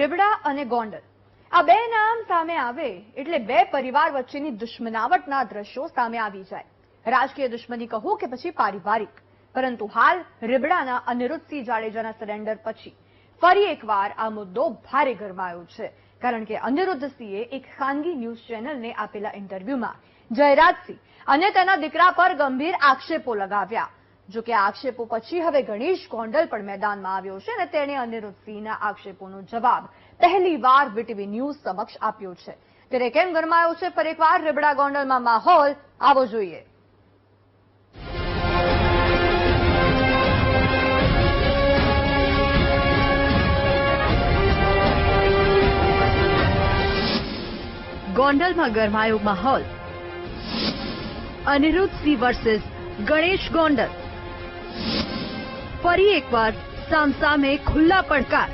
રેબડા અને ગોંડલ. આ બે નામ સામે આવે એટલે બે પરિવાર વચ્ચેની દુશ્મનાવટના દ્રશ્યો સામે આવી જાય. રાજકીય દુશ્મની કહો કે પછી પારિવારિક. પરંતુ હાલ રીબડાના અનિરુદ્ધસિંહ જાડેજાના સરેન્ડર પછી ફરી એકવાર આ મુદ્દો ભારે ગરમાયો છે. કારણ કે અનિરુદ્ધસિંહે એક ખાનગી ન્યૂઝ ચેનલને આપેલા ઇન્ટરવ્યુમાં જયરાજસિંહ અને તેના દીકરા પર ગંભીર આક્ષેપો લગાવ્યા. જો કે આક્ષેપો પછી હવે ગણેશ ગોંડલ પણ મેદાનમાં આવ્યો છે અને તેણે અનિરુદ્ધસિંહના આક્ષેપોનો જવાબ પહેલીવાર વીટીવી ન્યૂઝ સમક્ષ આપ્યો છે. ત્યારે કેમ ગરમાયો છે? પર એકવાર રેબડા ગોંડલમાં માહોલ આવો જોઈએ. ગોંડલમાં ગરમાયો માહોલ. અનિરુદ્ધસિંહ વર્સેસ ગણેશ ગોંડલ. ફરી એકવાર સામસામે ખુલ્લા પડકાર.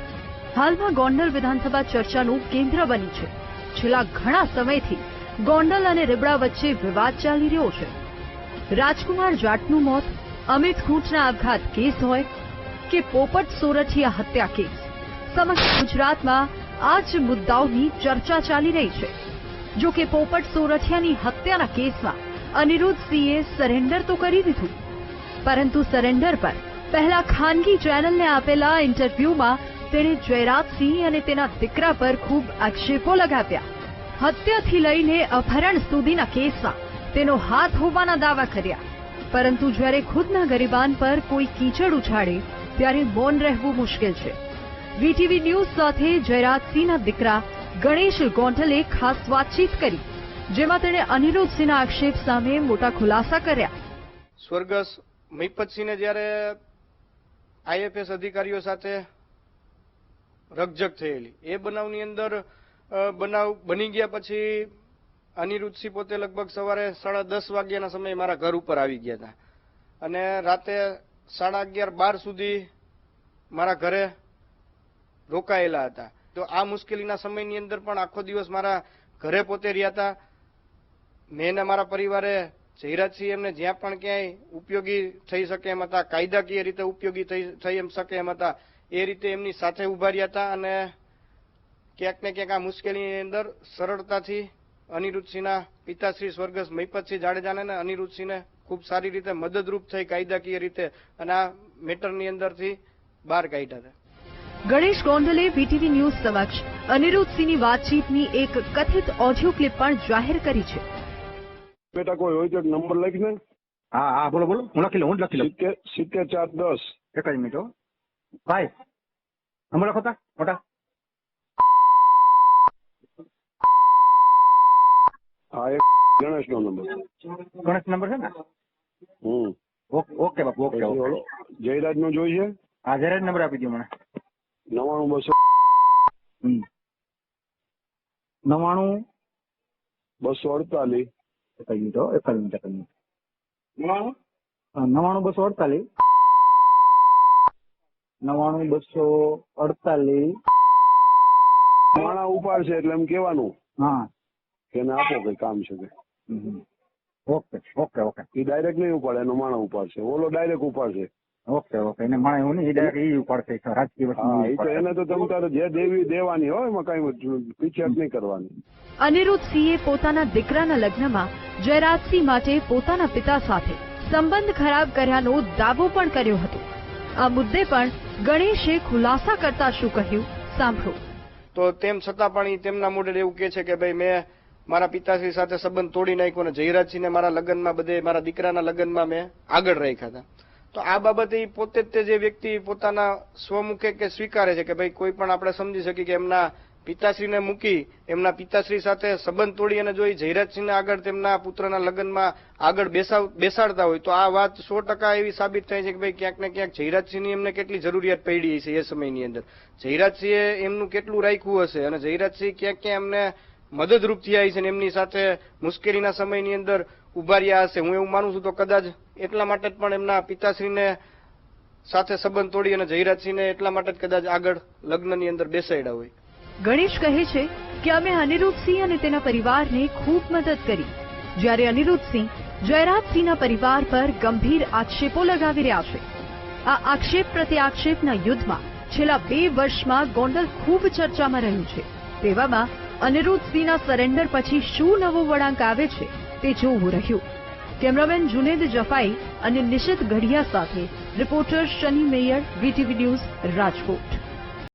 હાલમાં ગોંડલ વિધાનસભા ચર્ચાનું કેન્દ્ર બની છે. છેલ્લા ઘણા સમયથી ગોંડલ અને રીબડા વચ્ચે વિવાદ ચાલી રહ્યો છે. રાજકુમાર જાટનું મોત, અમિત ખૂંટના આપઘાત કેસ હોય કે પોપટ સોરઠિયા હત્યા કેસ, સમગ્ર ગુજરાતમાં આ જ મુદ્દાઓની ચર્ચા ચાલી રહી છે. જો કે પોપટ સોરઠિયાની હત્યાના કેસમાં અનિરુદ્ધ સિંહે સરેન્ડર તો કરી દીધું, પરંતુ સરેન્ડર પર પહેલા ખાનગી ચેનલને આપેલા ઇન્ટરવ્યુમાં તેણે જયરાજસિંહ અને તેના દીકરા પર ખૂબ આક્ષેપો લગાવ્યા. હત્યાથી લઈને અપહરણ સુધીના કેસમાં તેનો હાથ હોવાના દાવા કર્યા. પરંતુ જ્યારે ખુદના ગરીબાન પર કોઈ કીચડ ઉછાળે, ત્યારે મૌન રહેવું મુશ્કેલ છે. વીટીવી ન્યૂઝ સાથે જયરાજસિંહના દીકરા ગણેશ ગોંઠલે ખાસ વાતચીત કરી, જેમાં તેણે અનિરુદ્ધસિંહના આક્ષેપ સામે મોટા ખુલાસા કર્યા. સ્વર્ગસ્થ મહિપતસિંહને જ્યારે આઈએફએસ અધિકારીઓ સાથે રકઝક થયેલી. એ બનાવની અંદર બનાવ બની ગયા પછી અનિરુદ્ધસિંહ પોતે લગભગ સવારે સાડા દસ વાગ્યાના સમયે મારા ઘર ઉપર આવી ગયા હતા. અને રાતે સાડા અગિયાર બાર સુધી મારા ઘરે રોકાયેલા હતા. તો આ મુશ્કેલીના સમયની અંદર પણ આખો દિવસ મારા ઘરે પોતે રહ્યા હતા. મેં મારા પરિવારે જયરાજસિંહ એમને જ્યાં પણ ક્યાંય ઉપયોગી થઈ શકે એમ હતા, કાયદાકીય રીતે ઉપયોગી થઈ એમ શકે એમ હતા, એ રીતે એમની સાથે ઊભા રહ્યા હતા અને ક્યાંક ને ક્યાંક આ મુશ્કેલીની અંદર સરળતાથી અનિરુદ્ધસિંહના પિતાશ્રી સ્વર્ગસ્થ મહિપતસિંહ જાડેજાને અને અનિરુદ્ધસિંહને ખૂબ સારી રીતે મદદરૂપ થઈ કાયદાકીય રીતે અને આ મેટરની અંદરથી બહાર કાઢ્યા હતા. ગણેશ ગોંડલે વીટીવી ન્યૂઝ સમક્ષ અનિરુદ્ધસિંહની વાતચીતની એક કથિત ઓડિયો ક્લિપ પણ જાહેર કરી છે. બેટા કોઈ હોય તો નંબર લખી ને. હા હા બોલો બોલો. હું લખી લઉં હું લખી લઉં. સિત્તેર ચાર દસ. એક જ મિનિટ ભાઈ નંબર લખો તા મોટા. હા એક ગણેશ નો નંબર. ગણેશ નંબર છે ને? હમ. ઓકે બાપુ ઓકે જયરાજ નો જોઈએ હા જયરાજ નંબર આપી દો મને. નવાણું બસો. નવાણું બસો અડતાલીસ. એક મિનિટ એક મિનિટ એક મિનિટ હા, બસો અડતાલીસ. નવાણું બસો અડતાલીસ. માણા ઉપાડશે એટલે એમ કેવાનું હા. કે એને આપો કઈ કામ છે કે. Okay okay okay. એ ડાયરેક્ટ નહીં ઉપાડે એનો માણા ઉપાડશે ઓલો ડાયરેક્ટ ઉપાડશે. Okay okay. એને મને એવું નહીં ડાયરેક્ટ ઈ ઉપાડશે રાજકીય વસ્તુ ઈ તો એને તો તમ તારે જે દેવી દેવાની હોય એમાં કઈ પીછેહટ નહીં કરવાની. અનિરુદ્ધસિંહે પોતાના દીકરાના લગ્નમાં જયરાજસિંહ માટે પોતાના પિતા સાથે સંબંધ ખરાબ કર્યાનો દાવો પણ કર્યો હતો. આ મુદ્દે પણ ગણેશે ખુલાસા કરતા શું કહ્યું સાંભળો. તો તેમ છતાં પણ ઈ તેમના મોઢે એવું કે છે કે ભાઈ મેં મારા પિતાશ્રી સાથે સંબંધ તોડી નાખ્યો અને જયરાજસિંહને મારા લગ્નમાં બધે મારા દીકરાના લગ્નમાં મેં આગળ રાખ્યા હતા. તો આ બાબતે પોતે જ તે જે વ્યક્તિ પોતાના સ્વમુખે કે સ્વીકારે છે કે ભાઈ કોઈ પણ આપણે સમજી શકીએ કે એમના પિતાશ્રીને મૂકી એમના પિતાશ્રી સાથે સંબંધ તોડી અને જો એ જયરાજસિંહને આગળ તેમના પુત્રના લગ્નમાં આગળ બેસાવ, બેસાડતા હોય, તો આ વાત સો ટકા એવી સાબિત થાય છે કે ભાઈ ક્યાંક ને ક્યાંક જયરાજસિંહની એમને કેટલી જરૂરિયાત પડી છે એ સમયની અંદર. જયરાજસિંહે એમનું કેટલું રાખ્યું હશે અને જયરાજસિંહ ક્યાંક ક્યાં એમને મદદરૂપ થયા છે ને એમની સાથે મુશ્કેલીના સમયની અંદર ઊભા રહ્યા હશે. હું એવું માનું છું તો કદાચ એટલા માટે જ પણ એમના પિતાશ્રીને સાથે સંબંધ તોડી અને જયરાજસિંહને એટલા માટે જ કદાચ આગળ લગ્નની અંદર બેસાડ્યા હોય. ગણેશ કહે છે કે અમે અનિરુદ્ધસિંહ અને તેના પરિવારને ખૂબ મદદ કરી. જ્યારે અનિરુદ્ધસિંહ જયરાજસિંહના પરિવાર પર ગંભીર આક્ષેપો લગાવી રહ્યા છે. આ આક્ષેપ પ્રત્યે આક્ષેપના યુદ્ધમાં છેલ્લા બે વર્ષમાં ગોંડલ ખૂબ ચર્ચામાં રહ્યું છે. તેવામાં અનિરુદ્ધસિંહના સરેન્ડર પછી શું નવો વળાંક આવે છે તે જોવું રહ્યું. કેમેરામેન જુનેદ જફાઈ અને નિશિત ગઢિયા સાથે રિપોર્ટર શનિ મેયર, વીટીવી ન્યૂઝ રાજકોટ.